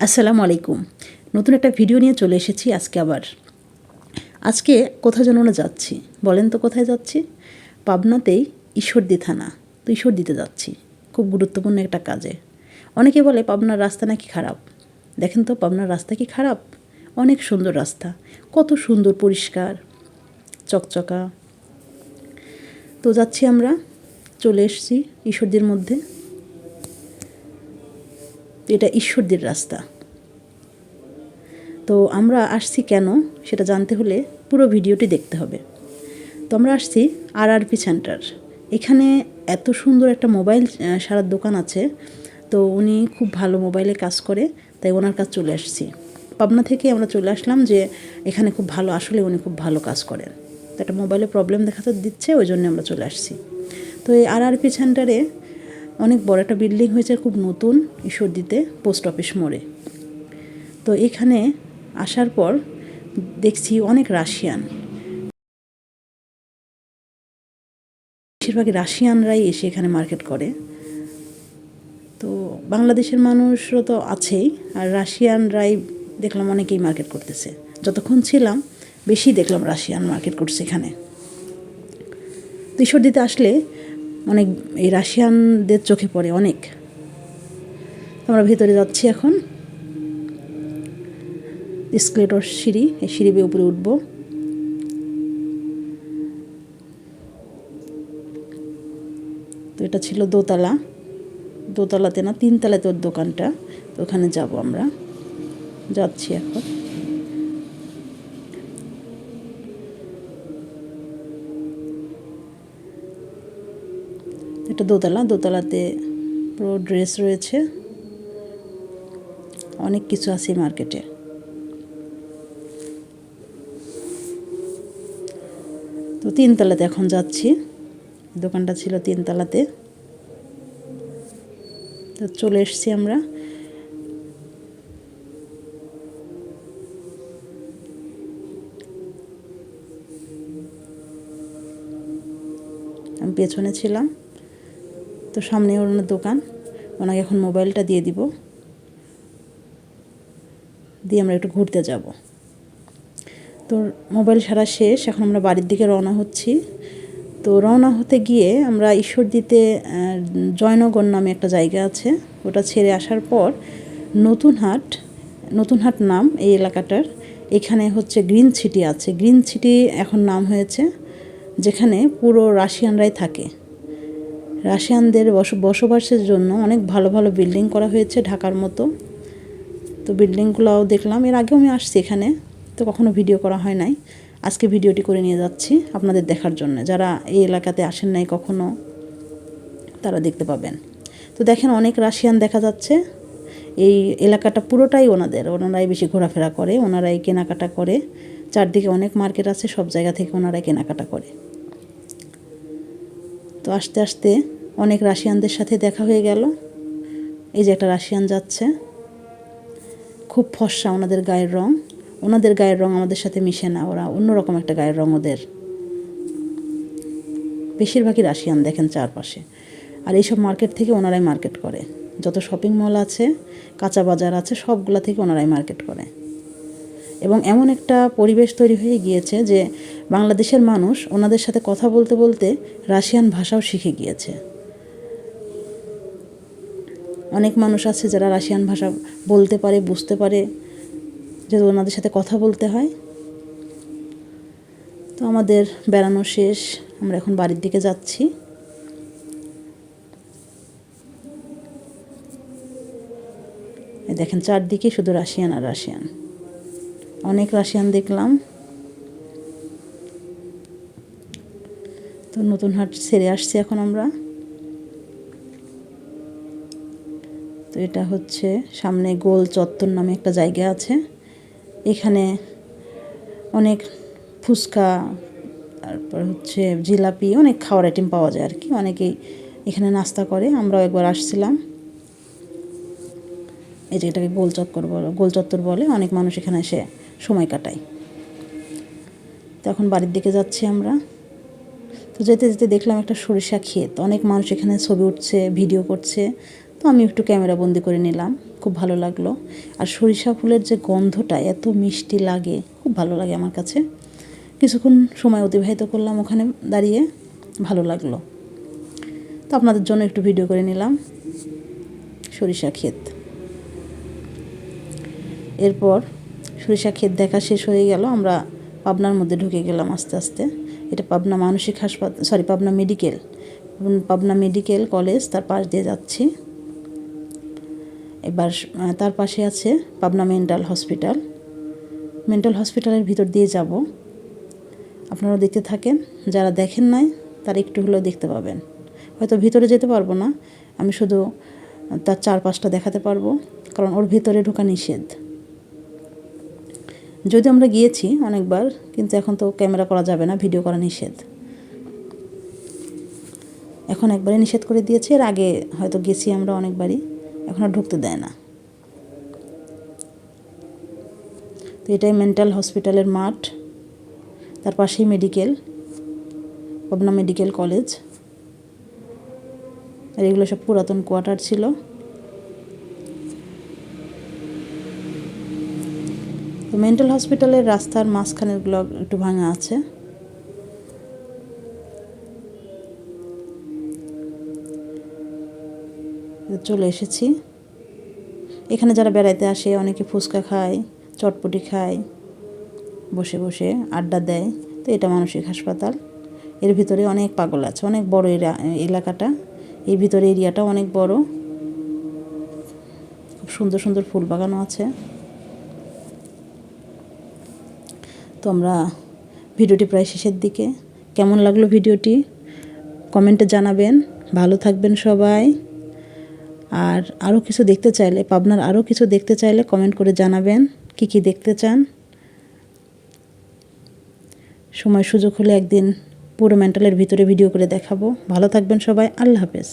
আসসালামু আলাইকুম। নতুন একটা ভিডিও নিয়ে চলে এসেছি আজকে আবার। আজকে কোথায় যেন আমরা যাচ্ছি। বলেন তো কোথায় যাচ্ছি? পাবনাতেই ঈশ্বরদী থানা। তো ঈশ্বরদীতে যাচ্ছি। খুব গুরুত্বপূর্ণ একটা কাজে। অনেকে বলে পাবনার রাস্তা নাকি খারাপ। দেখেন তো পাবনার রাস্তা কি খারাপ? অনেক সুন্দর রাস্তা। কত সুন্দর, পরিষ্কার, চকচকা। তো যাচ্ছি আমরা। চলে এসেছি ঈশ্বরদের মধ্যে। এটা ঈশ্বরদের রাস্তা। তো আমরা আসছি কেন সেটা জানতে হলে পুরো ভিডিওটি দেখতে হবে। তো আমরা আসছি আর আরপি সেন্টার। এখানে এত সুন্দর একটা মোবাইল সারার দোকান আছে। তো উনি খুব ভালো মোবাইলে কাজ করে, তাই ওনার কাজ চলে আসছি। পাবনা থেকে আমরা চলে আসলাম যে এখানে খুব ভালো, আসলে উনি খুব ভালো কাজ করেন। তো একটা মোবাইলে প্রবলেম দেখাতে দিচ্ছে, ওই জন্য আমরা চলে আসছি। তো এই আর আরপি সেন্টারে অনেক বড় একটা বিল্ডিং হয়েছে খুব নতুন ঈশ্বরদীতে পোস্ট অফিস মোড়ে। তো এখানে আসার পর দেখছি অনেক রাশিয়ান। বেশিরভাগই রাশিয়ানরাই এসে এখানে মার্কেট করে। তো বাংলাদেশের মানুষও তো আছেই, আর রাশিয়ানরাই দেখলাম অনেকেই মার্কেট করতেছে। যতক্ষণ ছিলাম, বেশি দেখলাম রাশিয়ান মার্কেট করছে এখানে। তো ঈশ্বর দিতে আসলে অনেক এই রাশিয়ানদের চোখে পড়ে অনেক। আমরা ভেতরে যাচ্ছি এখন। স্কেলেটর সিঁড়ি, এই সিঁড়ি বেয়ে উপরে উঠবো। তো এটা ছিল দোতলা। দোতলাতে না, তিনতলাতে ওর দোকানটা। তো ওখানে যাব আমরা। যাচ্ছি এখন। এটা দোতলা, দোতলাতে পুরো ড্রেস রয়েছে। অনেক কিছু আছে মার্কেটে তো তিনতলাতে এখন যাচ্ছি। দোকানটা ছিল তিনতলাতে। তো চলে এসছি আমরা। আমি পেছনে ছিলাম। তো সামনে ওনার দোকান। ওনাকে এখন মোবাইলটা দিয়ে দিব। দিয়ে আমরা একটু ঘুরতে যাব। তো মোবাইল সারা শেষ, এখন আমরা বাড়ির দিকে রওনা হচ্ছি। তো রওনা হতে গিয়ে আমরা ঈশ্বরদীতে জয়নগর নামে একটা জায়গা আছে। ওটা ছেড়ে আসার পর নতুন হাট নতুন হাট নাম এই এলাকাটার। এখানে হচ্ছে গ্রিন সিটি আছে। গ্রিন সিটি এখন নাম হয়েছে, যেখানে পুরো রাশিয়ানরাই থাকে। রাশিয়ানদের বস বসবাসের জন্য অনেক ভালো ভালো বিল্ডিং করা হয়েছে ঢাকার মতো। তো বিল্ডিংগুলোও দেখলাম। এর আগেও আমি আসছি এখানে, তো কখনো ভিডিও করা হয় নাই। আজকে ভিডিওটি করে নিয়ে যাচ্ছি আপনাদের দেখার জন্য। যারা এই এলাকাতে আসেন নাই কখনো, তারা দেখতে পাবেন। তো দেখেন, অনেক রাশিয়ান দেখা যাচ্ছে। এই এলাকাটা পুরোটাই ওনাদের। ওনারাই বেশি ঘোরাফেরা করে, ওনারাই কেনাকাটা করে। চারদিকে অনেক মার্কেট আছে, সব জায়গা থেকে ওনারাই কেনাকাটা করে। তো আস্তে আস্তে অনেক রাশিয়ানদের সাথে দেখা হয়ে গেল। এই যে একটা রাশিয়ান যাচ্ছে। খুব ফর্সা ওনাদের গায়ের রং। ওনাদের গায়ের রং আমাদের সাথে মিশে না। ওরা অন্যরকম একটা গায়ের রং ওদের। বেশিরভাগই রাশিয়ান দেখেন চারপাশে। আর এইসব মার্কেট থেকে ওনারাই মার্কেট করে। যত শপিং মল আছে, কাঁচা বাজার আছে, সবগুলা থেকে ওনারাই মার্কেট করে। এবং এমন একটা পরিবেশ তৈরি হয়ে গিয়েছে যে বাংলাদেশের মানুষ ওনাদের সাথে কথা বলতে বলতে রাশিয়ান ভাষাও শিখে গিয়েছে। অনেক মানুষ আছে যারা রাশিয়ান ভাষা বলতে পারে, বুঝতে পারে যেহেতু ওনাদের সাথে কথা বলতে হয়। তো আমাদের বেড়ানো শেষ, আমরা এখন বাড়ির দিকে যাচ্ছি। দেখেন চারদিকে শুধু রাশিয়ান আর রাশিয়ান। অনেক রাশিয়ান দেখলাম। তো নতুন হাট ছেড়ে আসছি এখন আমরা। তো এটা হচ্ছে সামনে গোল চত্বর নামে একটা জায়গা আছে। এখানে অনেক ফুচকা, তারপর হচ্ছে জিলাপি, অনেক খাওয়ার আইটেম পাওয়া যায় আর কি। অনেকেই এখানে নাস্তা করে, আমরাও একবার আসছিলাম। এই যে এটাকে গোল চত্বর বলে, গোল চত্বর বলে অনেক মানুষ এখানে এসে সময় কাটায় তো এখন বাড়ির দিকে যাচ্ছি আমরা। তো যেতে যেতে দেখলাম একটা সরিষা ক্ষেত। অনেক মানুষ এখানে ছবি উঠছে, ভিডিও করছে। তো আমি একটু ক্যামেরা বন্দি করে নিলাম। খুব ভালো লাগল। আর সরিষা ফুলের যে গন্ধটা, এত মিষ্টি লাগে। খুব ভালো লাগে আমার কাছে। কিছুক্ষণ সময় অতিবাহিত করলাম ওখানে দাঁড়িয়ে। ভালো লাগল। তো আপনাদের জন্য একটু ভিডিও করে নিলাম। সরিষা ক্ষেত। এরপর সরিষা ক্ষেত দেখা শেষ হয়ে গেল, আমরা পাবনার মধ্যে ঢুকে গেলাম আস্তে আস্তে। এটা পাবনা মানসিক হাসপাতাল sorry Pabna medical Pabna medical college তার পাশ দিয়ে যাচ্ছি। এবার তার পাশে আছে পাবনা মেন্টাল হসপিটাল মেন্টাল হসপিটালের ভিতর দিয়ে যাব। আপনারাও দেখতে থাকেন, যারা দেখেন নাই, তারা একটু হলেও দেখতে পাবেন। হয়তো ভিতরে যেতে পারব না, আমি শুধু তার চারপাশটা দেখাতে পারব, কারণ ওর ভিতরে ঢোকা নিষেধ। যদি আমরা গিয়েছি অনেকবার, কিন্তু এখন তো ক্যামেরা করা যাবে না, ভিডিও করা নিষেধ। এখন একবারে নিষেধ করে দিয়েছে, এর আগে হয়তো গেছি আমরা অনেকবারই, এখন আর ঢুকতে দেয় না। তো এটাই মেন্টাল হসপিটালের মাঠ, তার পাশেই মেডিকেল পাবনা মেডিকেল কলেজ আর এগুলো সব পুরাতন কোয়ার্টার ছিল। তো মেন্টাল হসপিটালের রাস্তার মাঝখানেরগুলো একটু ভাঙা আছে। চলে এসেছি। এখানে যারা বেড়াইতে আসে, অনেকে ফুচকা খায়, চটপটি খায়, বসে বসে আড্ডা দেয়। তো এটা মানসিক হাসপাতাল। এর ভিতরে অনেক পাগল আছে, অনেক বড় এলাকাটা। এই ভিতরে এরিয়াটা অনেক বড়। খুব সুন্দর সুন্দর ফুল বাগানও আছে। তো আমরা ভিডিওটি প্রায় শেষের দিকে। কেমন লাগল ভিডিওটি? কমেন্টে জানাবেন। ভালো থাকবেন সবাই। আর আরও কিছু দেখতে চাইলে, পাবনার আরও কিছু দেখতে চাইলে কমেন্ট করে জানাবেন কি কি দেখতে চান। সময় সুযোগ হলে একদিন পুরো মেন্টালের ভিতরে ভিডিও করে দেখাবো। ভালো থাকবেন সবাই। আল্লাহ হাফেজ।